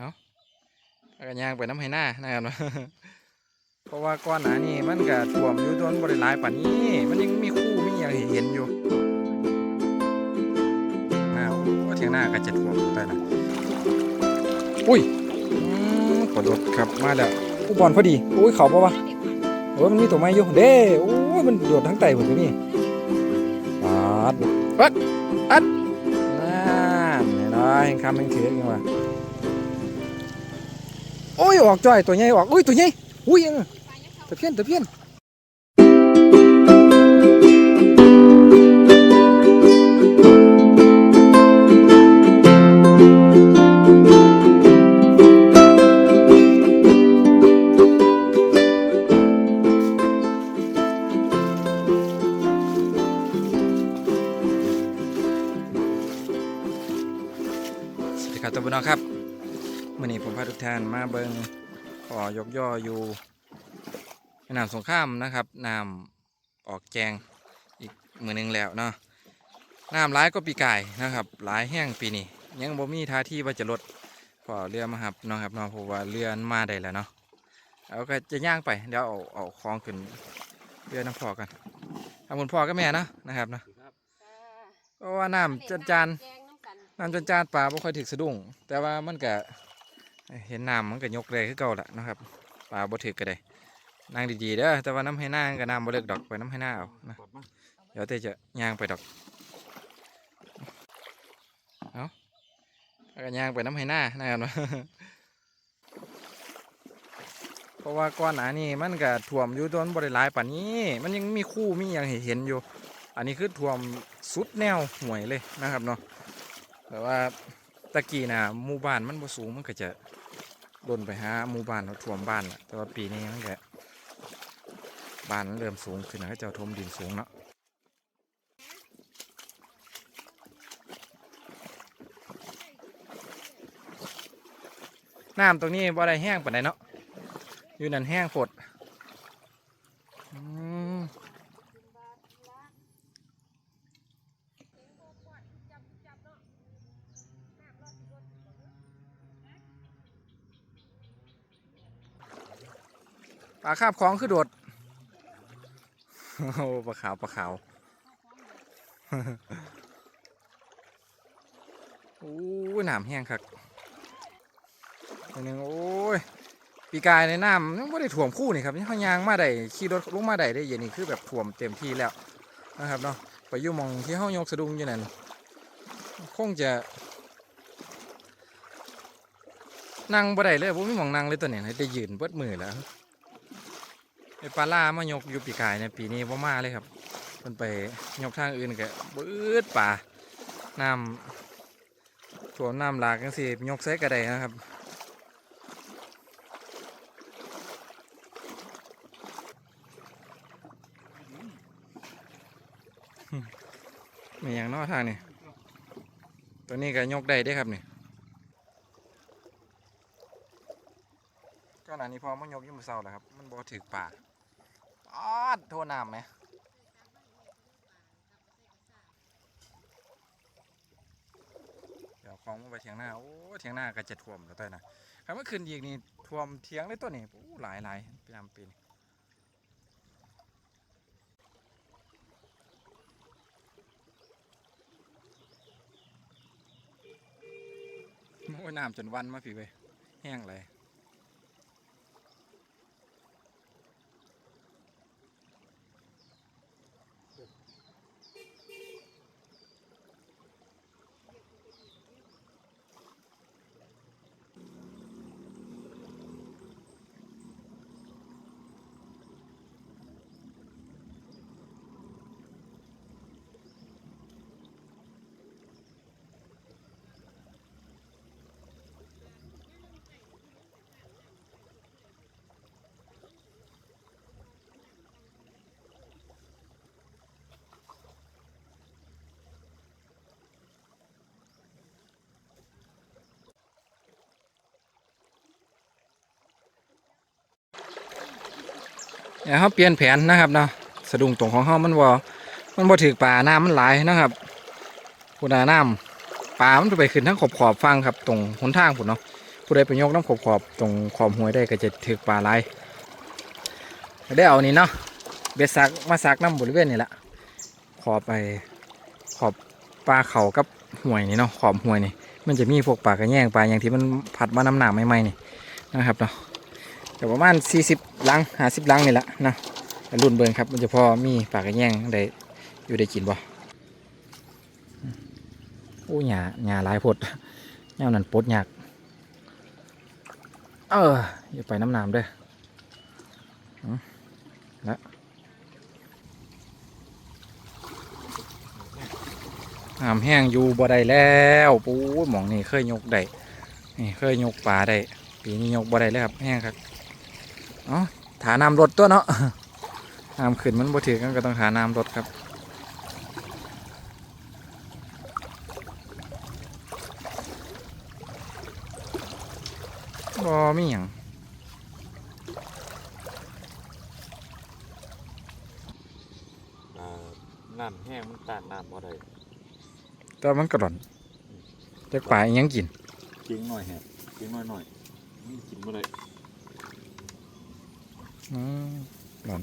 เอาแล้วก็ย่างไปน้ำให้หน้านะครับเพราะว่าก้อนหนานี่มันก็ท่วมอยู่ตัวมันบริหลายป่านนี้มันยังมีคู่มีอย่างเห็นอยู่หน้าโอ้เทียงหน้าก็จะท่วมอยู่แต่นะอุ้ยขอโทษครับมาแล้วผู้บอลพอดีอุ้ยเขาปะวะโอ้ยมันมีตัวไม้อยู่เด้โอ้ยมันโดดทั้งไตหมดตัวนี้ปัดปัดอัดนั่นเห็นไหมเห็นคำเป็นถือกันว่า โอ้ยออกจ้อยตัวใหญ่ออกอุ้ยตัวใหญ่อุ้ยยังตะเพียนตะเพียน ท่านมาเบิงขอยกย่ออยู่แม่น้ำสงครามนะครับน้ำออกแจงอีกมือหนึงแล้วเนาะน้ำร้ายก็ปีกายนะครับหลายแห้งปีนี้ยังบ่มีท่าที่ว่าจะลดพอเรือมาครับนาะครับเนาะเพราะว่าเรือมาได้แล้วเนาะเอาก็จะย่างไปเดี๋ยวเอาเอาคลองขึ้นเรือน้ำพอกันทำคุณพ่อกับแม่นะนะครับเนาะเพราะว่าน้ำจานจานน้ำกันจานปลาบ่ค่อยถึกสะดุ้งแต่ว่ามันก็ เห็นน้ำมันก็ยกเลยคือเก่าละนะครับปลาบ่ถึกก็ได้นั่งดีๆเด้อแต่ว่าน้ำให้หน้าก็น้ำบ่เลิกดอกไปน้ำให้หน้าเอานะเดี๋ยวเตจะย่างไปดอกเอาแล้วก็ย่างไปน้ำให้หน้านะครับเนาะเพราะว่าก้อนหนานี่มันก็ท่วมอยู่ตัวมันบ่ได้หลายป่านนี้ มันยังมีคู่มีอย่างเห็นอยู่ อันนี้คือท่วมสุดแนวห่วยเลยนะครับเนาะแต่ว่าตะกี้นะหมู่บ้านมันบ่สูงมันก็จะ ล่นไปหาหมู่บ้านเขาท่วมบ้านน่ะแต่ว่าปีนี้มันแกบ้านเริ่มสูงขึ้นนะเจ้าทมดินสูงเนาะน้ำตรงนี้บ่ได้แห้งปานใดเนาะอยู่นั่นแห้งฝด ปลาคาบของคือโดดโอ้ปลาขาวปลาขาวโอ้ยน้ำแห้งคักอันนึงโอ้ยปีกายในน้ำยังไม่ได้ถ่วมคู่นี่ครับนี่เขายางมาได้ขี่รถลงมาได้ได้เย็นนี่คือแบบถ่วมเต็มที่แล้วนะครับเนาะไปยู่มองที่เขายกสะดุ้งอยู่นั่นคงจะนั่งบ่ได้เลยผมไม่มองนั่งเลยตัวเนี้ให้ได้ยืนเบิดมือแล้ว ไอปลาล่ามายกอยู่ปีกายเนี่ยปีนี้บ่มาเลยครับมันไปยกทางอื่นก็บืดป่าน้ำถ่วน้ำหลากจังสิยกใส่กระไดนะครับมีอย่างนอกทางนี่ตัวนี้ก็ยกได้เด้ครับนี่ก็หนานี้พอมันยกยิ่มือเศร้าแล้วครับ มันบ่ถึกป่า อ้อดโทษน้ำไหมเดี๋ยวของมันไปเถียงหน้า โอ้เถียงหน้าก็จะท่วมแล้วต้อยนะครับเมื่อคืนอีกนี่ท่วมเถียงเลยตัวนี้โอ้หลายหลายปีนำปีนโอ้น้ำจนวันมาพี่เว้ยแห้งเลย ดี๋ยวเขาเปลี่ยนแผนนะครับเนาะสะดุ้งตรงของเขามันบ่มันบ่ถือป่าน้ำมันหลายนะครับพุนาน้ำป่ามันไปขึ้นทั้งขอบขอบฟังครับตรงหนทางผุนเนาะผู้ใดไปยกน้ำขอบขอบตรงขอบห้วยได้ก็จะถือปลาหลายได้เอานี่เนาะเบ็ดซักมาซักน้ำบริเวณนี่แหละขอบไปขอบปลาเขากับห้วยนี่เนาะขอบห้วยนี่ มันจะมีพวกปลากระแยงปลาอย่างที่มันผัดมาน้ำหนาใหม่ๆนี่นะครับเนาะ แต่ประมาณ 40ลัง50ลังนี่แหละนะรุ่นเบิงครับ มันจะพอมีปากระแยงได้อยู่ได้กินบ่โอ้หยาหยาหลายพดแนวนั้นปลดยากเอออย่าไปน้ำน้ำเด้ออืมแล้วน้ำแห้งอยู่บ่ได้แล้วปูหมองนี่เคยยกได้นี่เคยยกปลาได้ปีนี้ยกบ่ได้เลยครับแห้งครับ อ๋อถาน้ำรถตัวเนาะน้ำขึ้นมันบ่ถือกันก็ต้องหาน้ำรถครับ บ่มีหยังอ่าน้ำแห้งมันต้านน้ำบ่ได้แต่มันกระดอนจะปลาอิหยังกินเกียงหน่อยแฮะเกียงหน่อยหน่อยมันกินบ่ได้ อืมหลอน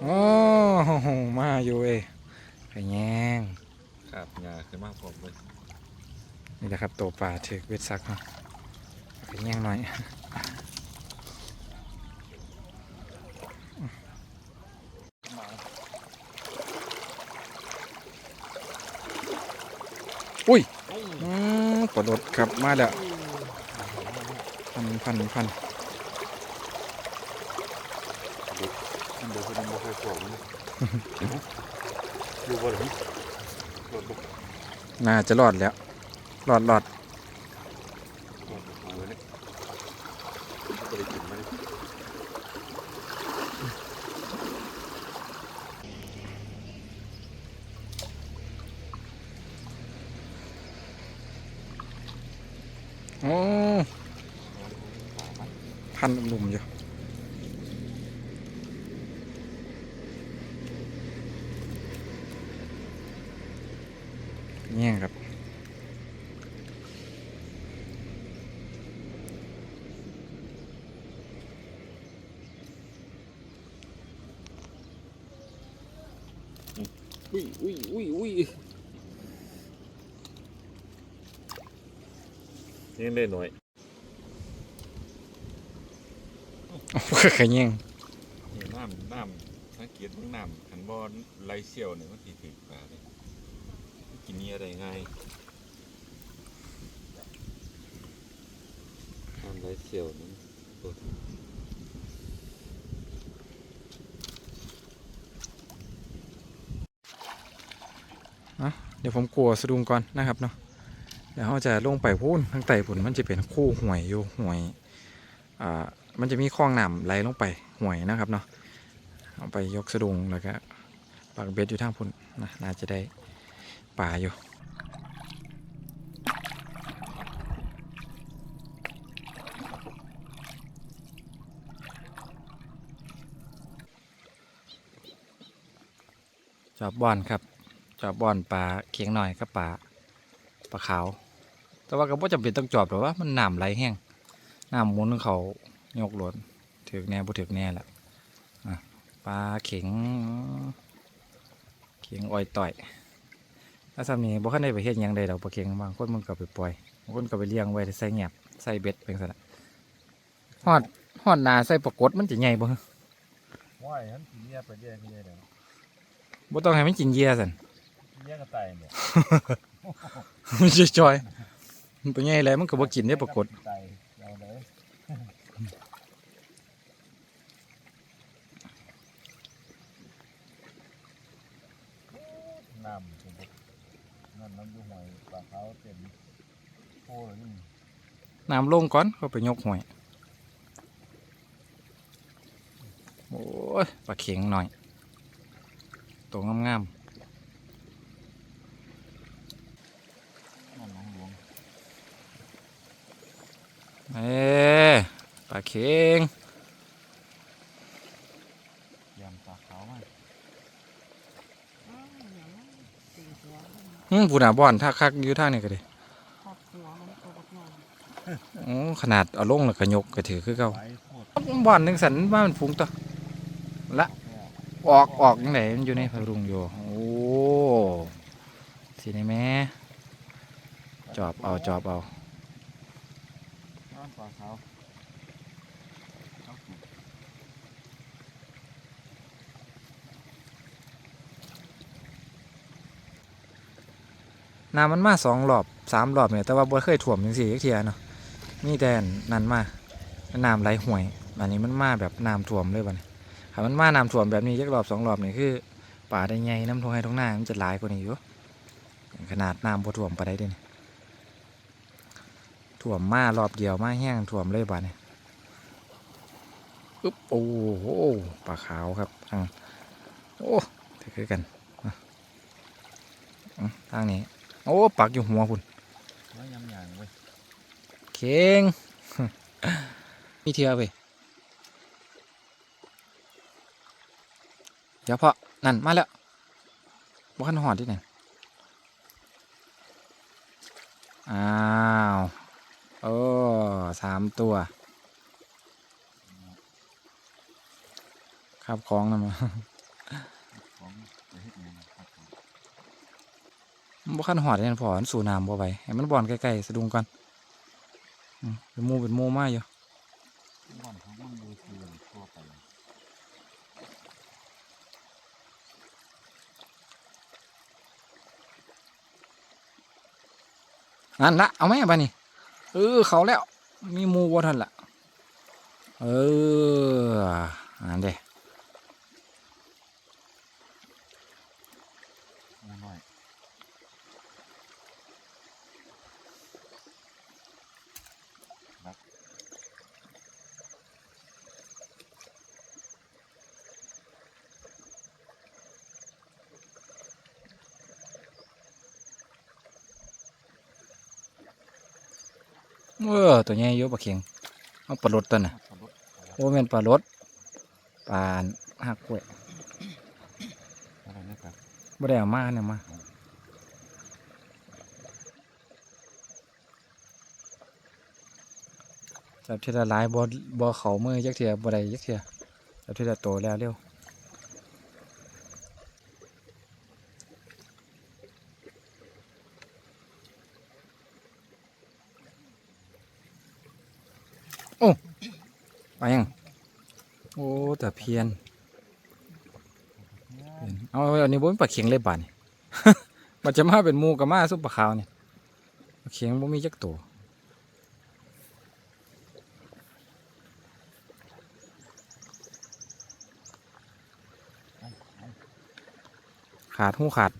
โอ้โหมาอยู่เอ้ยไปแย่งครับหญ้าขึ้นมาพร้อมเลยนี่แหละครับตัวปลาถือเวทซักเนาะไปแย่งหน่อยอุ้ยอืมปลดดครับมาแล้วพันพันพันมัน บ่คือมันบ่ค่อยพร้อมเลยอยู่บ่ล่ะรถบ่น่าจะรอดแล้วรอดรอดรถบ่มาเลยมันบ่ได้กินมันโอ้พันลุ่มๆอยู่แย่งครับ อุ้ยอุ้ยอุ้ยอุ้ย ยังได้หน่อยโอ้โหขย่งนี่น้ำน้ำสังเกตเบิ่งน้ำคันบ่ไหลเชี่ยวนี่มันสิถึกปลาเลยมันกินนี่อะไรง่ายน้ำไหลเชี่ยวนี่โอ้เดี๋ยวผมกลัวสะดุ้งก่อนนะครับเนาะ เดี๋ยวเขาจะลงไปพูนทางไต่ผุนมันจะเป็นคู่ห่วยอยู่ห่วยอ่ามันจะมีคลองน้ำไหลลงไปห่วยนะครับเนาะเอาไปยกสะดุงแล้วก็ปากเบ็ดอยู่ทางพุ่นนะน่าจะได้ป่าอยู่จอบบอนครับ จอบบอนปลาเคียงหน่อยกับปลาปลาขาว แต่ว่าก็บ่จำเป็นต้องจอบหรอกว่ามันน้ำไหลแห้งน้ำหมุนของเขายกหลวนถือแน่บ่ถือแน่แหละอะปลาเข็ง เข็งอ้อยต่อยถ้าสามีบ่คันได้ไปเฮ็ดหยังใดดอกปลาเข็งบางคนมันก็ไปปล่อยบางคนก็ไปเลี้ยงไว้ใส่แงบใส่เบ็ดเป็นซั่นน่ะฮอดฮอดหนาใส่ปลากดมันจะใหญ่บ่ว่ายนั้นกินเนี่ยไปเรื่อยนี่เลยบ่ต้องให้มันกินเหยื่อซั่นเนี่ยก็ตายเนี่ยมันจะจอย มันเป็นไงไรมันก็บ่กินได้ปรากฏตายเราเลยน้ำเป็นนั่นน้ำดูหอยปลาเขาเต็มโอ้ยนี่น้ำลงก่อนก็ไปยกหวยโอ้ยปลาเข็งหน่อย ตัวงามน้ำน้องหลวง ๆ เอ้ปลาเข็งยำปลาขาวมากหึผู้หนาบ่อนถ้าคักอยู่ทางนี่ก็ดิครอบครัวมันโอ้ขนาดเอาลงแล้วก็ยกก็ถือคือเก่าไหลโคตรบ่อนนึงสันว่ามันฟุ้งตัวละออกออกยังไงมันอยู่ในพะรุงอยู่โอ้สิได้แม่จอบเอาจอบเอา น้ำปลาขาวเอาน้ำมันมาสองรอบสามรอบเนี่ยแต่ว่าบ่เคยถ่วมจังสี่เทียเนาะมีแต่นั่นมาน้ำไหลห่วยอันนี้มันมาแบบน้ำท่วมเลยบัดนี้ถ้ามันมาน้ำท่วมแบบนี้ยักรอบสองรอบนี่ยคือป่าได้ไงน้ำท่วมให้ท้องหน้ามันจะหลายกว่านี้อยู่ขนาดน้ำบ่ท่วมปานใดเด้ นี่ท่วมมารอบเดียวมาแห้งท่วมเลยบัดนี้อึ๊บโอ้โหปลาขาวครับทางโอ้ถือกันอะอืมทางนี้ โอ้ปักอยู่หัวคุณไว้ยำอย่างเว้ยเข่งมีเทียไปเดี๋ยวพอนั่นมาแล้วบ่คันหอดที่ไหนอ้าว โอ้สามตัว ครับของนะมาของไปเฮ็ดหยังครับผมบ่คันหอดเนี่ยพอมันสู่น้ำบ่ไปให้มันบอนใกล้ๆสะดุงก่อนอืมเป็นหมูเป็นหมูมาอยู่บ้านเขามันดูเสื่อมทั่วไปนั่นละเอาไหมบ้านี่ เออ เขาแล้ว มีมูวัทันละเอออันเด้ เออตัวใหญ่เยอะปลาเข็งเอาปลาลดตัวน่ะโอ้แม่นปลาลดปลาหักกล้วยบ่ได้เอามาเนี่ยมาจับทีละหลายบ่บ่เขามือจักเทียบ่ได้จักเทียจับทีละโตแล้วเร็วไปยัง โอ้แต่ เพียน เอาอันนี้บ่มีปลาเข็งเลยบาดนี่ มันจะมาเป็นหมูกับมาซุปปลาขาวนี่ปลาเข็งบ่มีจักตัวขาดหูขาด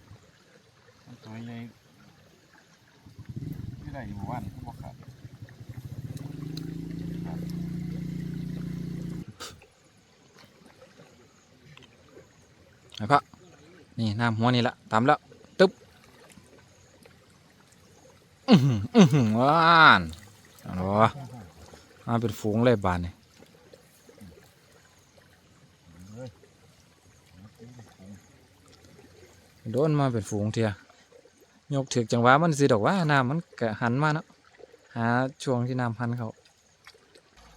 ตัวใหญ่ไม่ได้อยู่บ้านเขาบอกขาด แล้วก็นี่น้ำหัวนี่ละตามแล้วตึ๊บอื้อหืออื้อหือว่านเอาเนาะมาเป็นฝูงเลยบานนี่เฮ้ยโดนมาเป็นฝูงเทียยกถึกจังหวะมันสิดอกว่าน้ำมันกะหันมาเนาะหาช่วงที่น้ำหันเขา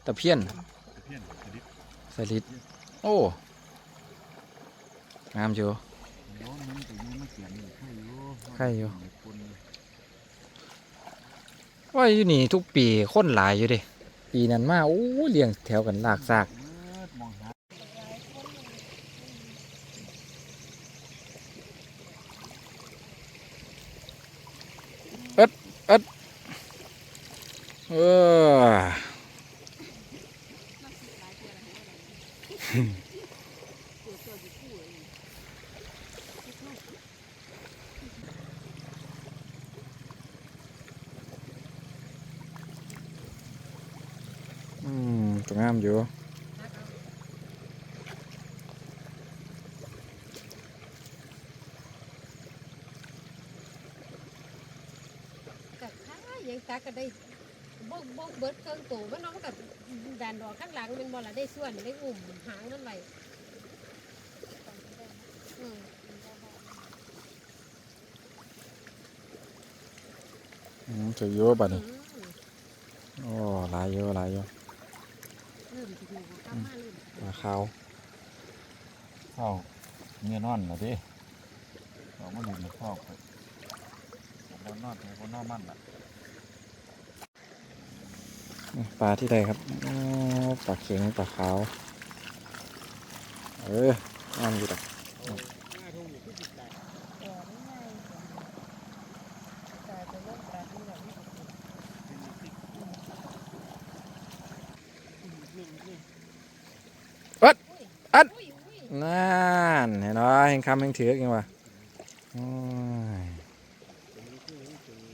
ตะเพียนเพี้ยนกระดิบใส่ลิดโอ้ งามอยู่โน้นมันตัวนี้มันเสียงอยู่ไข่อยู่ไข่อยู่คนว่าอยู่นี่ทุกปีคนหลายอยู่เดิปีนั้นมาโอ้เลี้ยงแถวกันลากซากเอิ้นมองหาเอออื มตัวงามอยู่กับข้ายังตาก็ได้บ่บ่เบิดเครื่องตัวมันน้องกับดัน ปลาขาวเข้าเมียนอนเหรอดิเราไม่ลืมเข้าไปผมนอนผมนอนมันอะนี่ปลาที่ใดครับโอ้ปลาเข็งปลาขาว เออนั่นอยู่ดอก ต่อไม่ง่ายแต่จะเริ่มปลาที่แบบนี้อุ้ย อุ้ยนั่นเห็นไหมเห็นคำเห็นถือกยังวะโอ้ย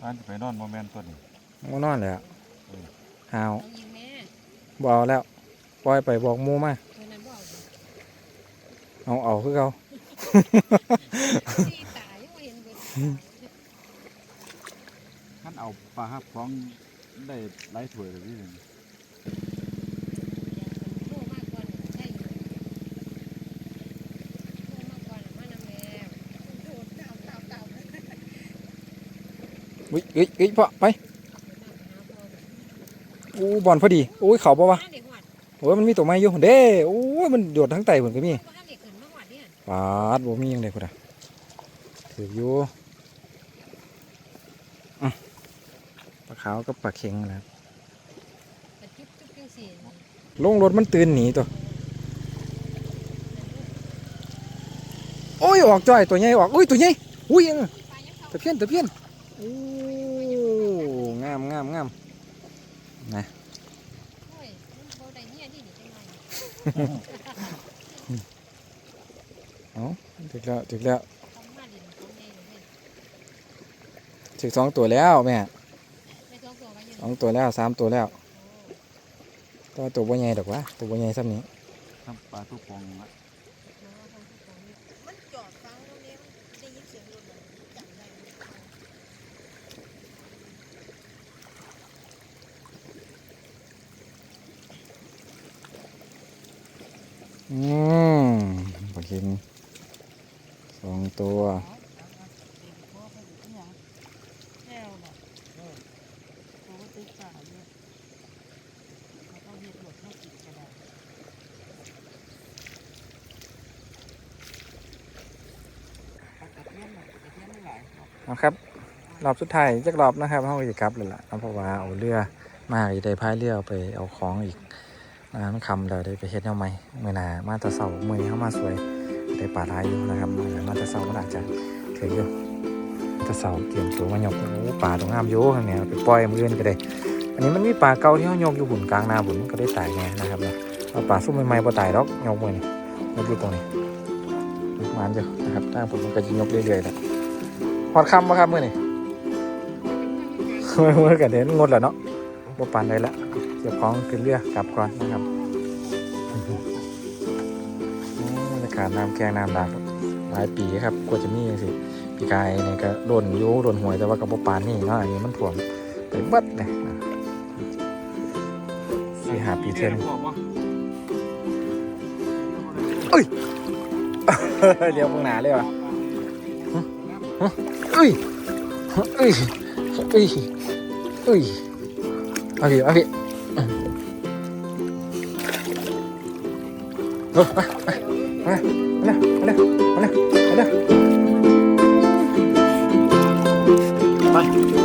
อันจะไปนอนโมเมนต์ตัวนี้มันนอนเลยอะหาวเอายิงแม่บเอาแล้วปล่อยไปบอกหมูมาตัวนั้นบ่เอาเอาเอาคือเขาตีตายยังบ่เห็นเบิดท่านเอาปลาฮับของได้หลายถ้วยเลยพี่เลยโทรมากกว่านี่ใช่อยู่โทรมากกว่าน่ะมานำแล้วโทรเต่าเต่าเต่าเดินมา อุ้ยอุ้ยอุ้ยพ่อไปหาพ่อแบบอู้บอลพอดีอุ้ยเขาปะวะโอ้ยมันมีตัวไม้อยู่เด้โอ้ยมันโดดทั้งไตเหมือนก็มีบ้านมีปาดบ่มียังไดพุ่นอะถืออยู่ปลาขาวกับปลาเข็งนะครับลงรถมันตื่นหนีตัวโอ้ยออกจ้อยตัวใหญ่ออกอุ้ยตัวใหญ่อุ้ยยังปลายังเขาตะเพี้ยนตะเพี้ยนโอ้งามงามงาม โอ้ยมันบ่ได้เนี่ยที่นี่จังไง เอาถึกแล้วถึกแล้วทำมาดินของเองเลยถึกสองตัวแล้วแม่สองตัวแล้วสามตัวแล้วตัวตัวบ่ใหญ่ดอกวะตัวบ่ใหญ่ซ้ำนี้ปลาตัวปองละ มันจอดฟังตรงนี้มันได้ยินเสียงรถจำได้ อืมปลาเข็งสองตัวเอาครับรอบสุดท้ายจักรอบนะครับเขาก็จะกลับเลยล่ะเอาพราะว่าเอาเรือมาอีกได้พายเรือไปเอาของอีก นะมันคำเราได้ไปเฮ็ดแนวใหม่เมื่อนามาตะเสาเมื่อนี้เข้ามาสวยได้ปลาลายอยู่นะครับเมื่อนามาตะเสามันอาจจะถืออยู่ตะเสาเตรียมตัวมายกโอ้ปลาตรงงามอยู่ข้างเนี้ยไปปล่อยมืออื่นก็ได้อันนี้มันมีปลาเก่าที่เขายกอยู่บุ่นกลางนาบุ่นก็ได้ตายไงนะครับเนาะเอาปลาซุ่มใหม่ๆพอตายดอกยกมือนี่ยกอยู่ตรงนี้มันอยู่นะครับถ้าผมมันก็จะยกเรื่อยๆแหละพอดคำปะครับมือนี่เมื่อกันเด่นงดแล้วเนาะบ่ปานได้ละ เก็บของขึ้นเรือกลับก่อนนะครับอืมบรรยากาศน้ำแกงน้ำหลากหลายปีครับกว่าจะมีสิปีกายเนี่ยก็โดนอยูโดนหวยแต่ว่าก็บ่ปานนี่เนาะอันนี้มันถ่วมไปเบิดเลยนะสี่หาปีเทนเฮ้ยเดี๋ยวมึงหนาเลยวะเอ้ยเอ้ยเอ้ยเอ้ยเอาพี่เอาพี่ เออมามามา